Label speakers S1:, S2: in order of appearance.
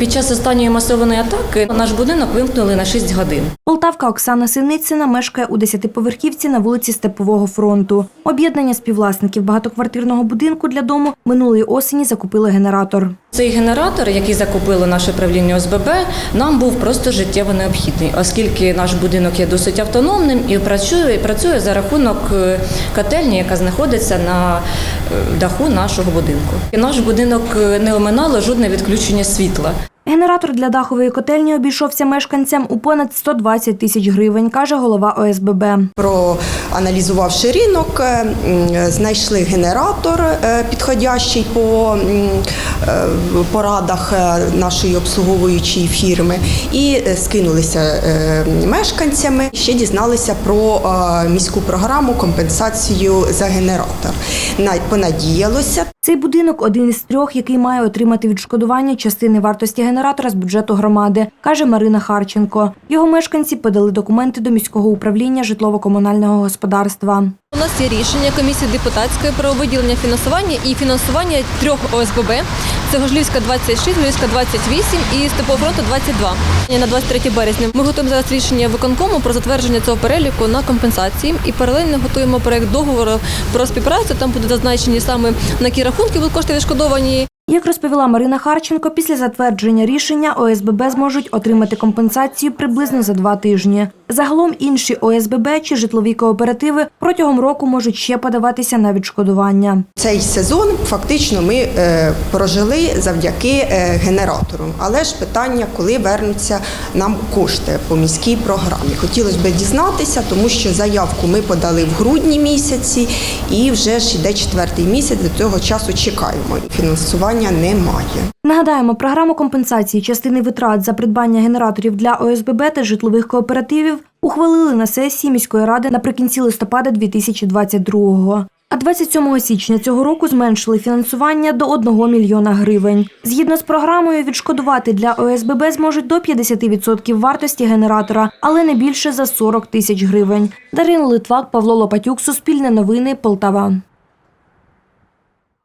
S1: Під час останньої масованої атаки наш будинок вимкнули на 6 годин.
S2: Полтавка Оксана Синицина мешкає у десятиповерхівці на вулиці Степового фронту. Об'єднання співвласників багатоквартирного будинку для дому минулої осені закупили генератор.
S1: Цей генератор, який закупило наше правління ОСББ, нам був просто життєво необхідний, оскільки наш будинок є досить автономним і працює, працює за рахунок е, котельні, яка знаходиться на е, даху нашого будинку. І наш будинок е, не оминало жодне відключення світла.
S2: Генератор для дахової котельні обійшовся мешканцям у понад 120 тисяч гривень, каже голова ОСББ.
S3: Проаналізувавши ринок, е, знайшли генератор е, підходящий по е, порадах нашої обслуговуючої фірми і скинулися мешканцями. Ще дізналися про міську програму компенсацію за генератор. На- Понадіялося,
S2: Цей будинок один із трьох, який має отримати відшкодування частини вартості генератора з бюджету громади, каже Марина Харченко. Його мешканці подали документи до міського управління житлово-комунального господарства.
S4: У нас є рішення комісії депутатської про виділення фінансування і фінансування трьох ОСББ. Це Гожлівська 26, Гожлівська 28 і Степового фронту 22. На 23 березня ми готуємо зараз рішення виконкому про затвердження цього переліку на компенсації і паралельно готуємо проект договору про співпрацю. Там будуть зазначені саме на які рахунки будуть кошти відшкодовані.
S2: Як розповіла Марина Харченко, після затвердження рішення ОСББ зможуть отримати компенсацію приблизно за два тижні. Загалом інші ОСББ чи житлові кооперативи протягом року можуть ще подаватися на відшкодування.
S3: Цей сезон фактично ми е, прожили завдяки е, генератору. Але ж питання, коли вернуться нам кошти по міській програмі. Хотілося б дізнатися, тому що заявку ми подали в грудні місяці, і вже ж іде четвертий місяць. До цього часу чекаємо. Фінансування немає.
S2: Нагадаємо, програму компенсації частини витрат за придбання генераторів для ОСББ та житлових кооперативів ухвалили на сесії міської ради наприкінці листопада 2022-го. А 27 січня цього року зменшили фінансування до 1 мільйона гривень. Згідно з програмою, відшкодувати для ОСББ зможуть до 50% вартості генератора, але не більше за 40 тисяч гривень. Дарина Литвак, Павло Лопатюк, Суспільне новини, Полтава.